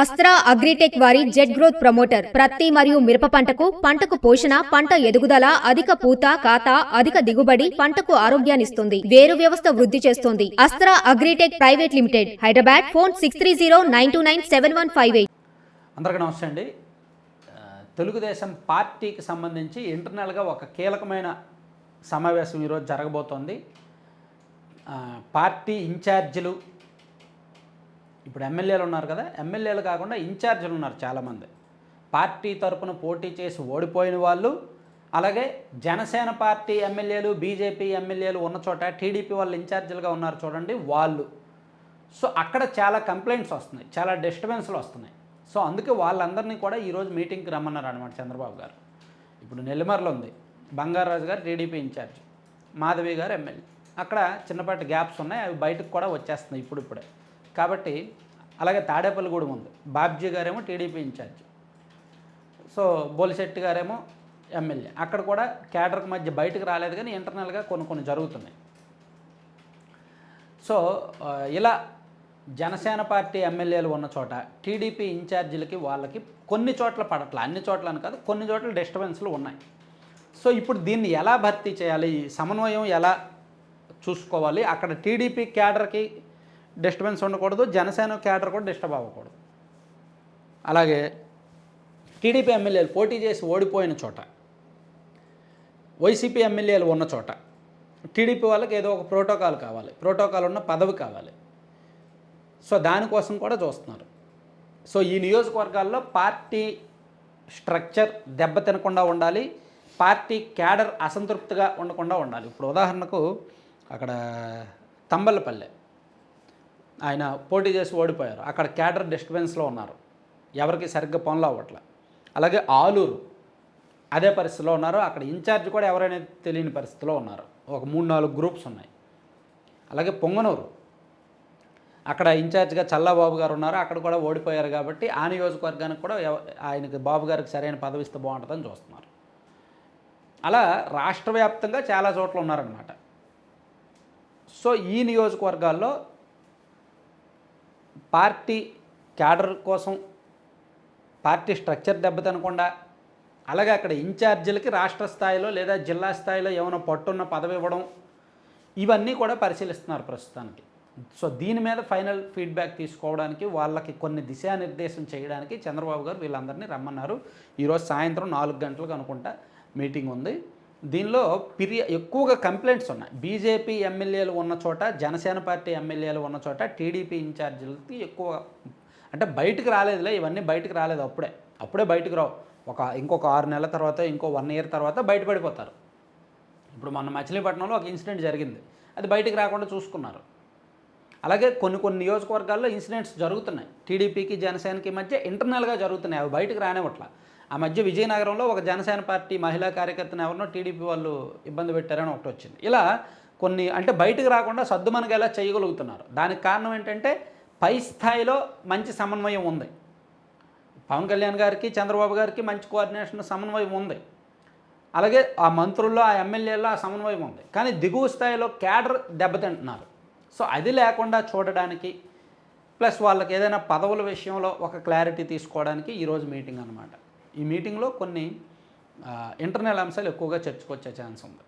Astra agritech వారి jet growth promoter ప్రత్తి మరియు మిరప పంటకు పంటకు పోషణ పంట ఎదుగుదల అధిక పూత కాత అధిక దిగుబడి పంటకు ఆరోగ్యాన్నిస్తుంది వేరు వ్యవస్థ వృద్ధి చేస్తుంది. Astra Agritech private limited Hyderabad phone six three zero nine two nine seven one five eight. అందరికీ నమస్తే అండి. తెలుగుదేశం పార్టీకి సంబంధించి ఇంటర్నల్గా ఒక కీలకమైన సమావేశం ఈరోజు జరగబోతోంది. పార్టీ ఇన్ఛార్జీలు ఇప్పుడు ఎమ్మెల్యేలు ఉన్నారు కదా ఎమ్మెల్యేలు కాకుండా ఇన్ఛార్జీలు ఉన్నారు చాలామంది. పార్టీ తరపున పోటీ చేసి ఓడిపోయిన వాళ్ళు అలాగే జనసేన పార్టీ ఎమ్మెల్యేలు బీజేపీ ఎమ్మెల్యేలు ఉన్న చోట టీడీపీ వాళ్ళు ఇన్ఛార్జీలుగా ఉన్నారు చూడండి వాళ్ళు. సో అక్కడ చాలా కంప్లైంట్స్ వస్తున్నాయి చాలా డిస్టర్బెన్స్లు వస్తున్నాయి. సో అందుకే వాళ్ళందరినీ కూడా ఈరోజు మీటింగ్కి రమ్మన్నారు అనమాట చంద్రబాబు గారు. ఇప్పుడు నెల్లిమర్లో ఉంది బంగారాజు గారు టీడీపీ ఇన్ఛార్జ్ మాధవి గారు ఎమ్మెల్యే. అక్కడ చిన్నపాటి గ్యాప్స్ ఉన్నాయి అవి బయటకు కూడా వచ్చేస్తున్నాయి ఇప్పుడు ఇప్పుడే కాబట్టి అలాగే తాడేపల్లిగూడెం ఉంది. బాబ్జీ గారేమో టీడీపీ ఇన్ఛార్జ్. సో బోలిశెట్టి గారేమో ఎమ్మెల్యే. అక్కడ కూడా క్యాడర్కి మధ్య బయటకు రాలేదు కానీ ఇంటర్నల్గా కొన్ని కొన్ని జరుగుతున్నాయి. సో ఇలా జనసేన పార్టీ ఎమ్మెల్యేలు ఉన్న చోట టీడీపీ ఇన్ఛార్జీలకి వాళ్ళకి కొన్ని చోట్ల పడట్ల. అన్ని చోట్ల అని కాదు కొన్ని చోట్ల డిస్టర్బెన్స్లు ఉన్నాయి. సో ఇప్పుడు దీన్ని ఎలా భర్తీ చేయాలి? ఈ సమన్వయం ఎలా చూసుకోవాలి? అక్కడ టీడీపీ క్యాడర్కి డిస్టర్బెన్స్ ఉండకూడదు జనసేన క్యాడర్ కూడా డిస్టర్బ్ అవ్వకూడదు. అలాగే టీడీపీ ఎమ్మెల్యేలు పోటీ చేసి ఓడిపోయిన చోట వైసీపీ ఎమ్మెల్యేలు ఉన్న చోట టీడీపీ వాళ్ళకి ఏదో ఒక ప్రోటోకాల్ కావాలి ప్రోటోకాల్ ఉన్న పదవి కావాలి. సో దానికోసం కూడా చూస్తున్నారు. సో ఈ నియోజకవర్గాల్లో పార్టీ స్ట్రక్చర్ దెబ్బతినకుండా ఉండాలి పార్టీ క్యాడర్ అసంతృప్తిగా ఉండకుండా ఉండాలి. ఇప్పుడు ఉదాహరణకు అక్కడ తంబలపల్లె ఆయన పోటీ చేసి ఓడిపోయారు. అక్కడ క్యాడర్ డిస్టర్బెన్స్లో ఉన్నారు. ఎవరికి సరిగ్గా పనులు అవ్వట్లే. అలాగే ఆలూరు అదే పరిస్థితిలో ఉన్నారు. అక్కడ ఇన్ఛార్జ్ కూడా ఎవరైనా తెలియని పరిస్థితిలో ఉన్నారు. ఒక మూడు నాలుగు గ్రూప్స్ ఉన్నాయి. అలాగే పొంగనూరు అక్కడ ఇన్ఛార్జ్గా చల్లబాబు గారు ఉన్నారు. అక్కడ కూడా ఓడిపోయారు కాబట్టి ఆ నియోజకవర్గానికి కూడా ఆయనకి బాబు గారికి సరైన పదవి ఇస్తే బాగుంటుందని చూస్తున్నారు. అలా రాష్ట్ర వ్యాప్తంగా చాలా చోట్ల ఉన్నారనమాట సో ఈ నియోజకవర్గాల్లో పార్టీ క్యాడర్ కోసం పార్టీ స్ట్రక్చర్ దెబ్బతినకుండా అలాగే అక్కడ ఇన్ఛార్జీలకి రాష్ట్ర స్థాయిలో లేదా జిల్లా స్థాయిలో ఏమైనా పట్టున్న పదవి ఇవ్వడం ఇవన్నీ కూడా పరిశీలిస్తున్నారు ప్రస్తుతానికి. సో దీని మీద ఫైనల్ ఫీడ్బ్యాక్ తీసుకోవడానికి వాళ్ళకి కొన్ని దిశానిర్దేశం చేయడానికి చంద్రబాబు గారు వీళ్ళందరినీ రమ్మన్నారు. ఈరోజు సాయంత్రం నాలుగు గంటలకు అనుకుంటా మీటింగ్ ఉంది. దీనిలో పిర్య ఎక్కువగా కంప్లైంట్స్ ఉన్నాయి. బీజేపీ ఎమ్మెల్యేలు ఉన్న చోట జనసేన పార్టీ ఎమ్మెల్యేలు ఉన్న చోట టీడీపీ ఇన్ఛార్జీలకి ఎక్కువ అంటే బయటకు రాలేదులే ఇవన్నీ బయటకు రాలేదు అప్పుడే. అప్పుడే బయటకు రావు. ఒక ఇంకొక ఆరు నెలల తర్వాత ఇంకో వన్ ఇయర్ తర్వాత బయటపడిపోతారు. ఇప్పుడు మొన్న మచిలీపట్నంలో ఒక ఇన్సిడెంట్ జరిగింది. అది బయటకు రాకుండా చూసుకున్నారు. అలాగే కొన్ని కొన్ని నియోజకవర్గాల్లో ఇన్సిడెంట్స్ జరుగుతున్నాయి. టీడీపీకి జనసేనకి మధ్య ఇంటర్నల్గా జరుగుతున్నాయి. అవి బయటకు రానివట్ల ఆ మధ్య విజయనగరంలో ఒక జనసేన పార్టీ మహిళా కార్యకర్తను ఎవరినో టీడీపీ వాళ్ళు ఇబ్బంది పెట్టారని ఒకటి వచ్చింది. ఇలా కొన్ని అంటే బయటకు రాకుండా సర్దుమనగేలా చేయగలుగుతున్నారు. దానికి కారణం ఏంటంటే పై స్థాయిలో మంచి సమన్వయం ఉంది. పవన్ కళ్యాణ్ గారికి చంద్రబాబు గారికి మంచి కోఆర్డినేషన్ సమన్వయం ఉంది. అలాగే ఆ మంత్రుల్లో ఆ ఎమ్మెల్యేల్లో ఆ సమన్వయం ఉంది. కానీ దిగువ స్థాయిలో క్యాడర్ దెబ్బతింటున్నారు. సో అది లేకుండా చూడడానికి ప్లస్ వాళ్ళకి ఏదైనా పదవుల విషయంలో ఒక క్లారిటీ తీసుకోవడానికి ఈరోజు మీటింగ్ అనమాట ఈ మీటింగ్లో కొన్ని ఇంటర్నల్ అంశాలు ఎక్కువగా చర్చకొచ్చే ఛాన్స్ ఉంది.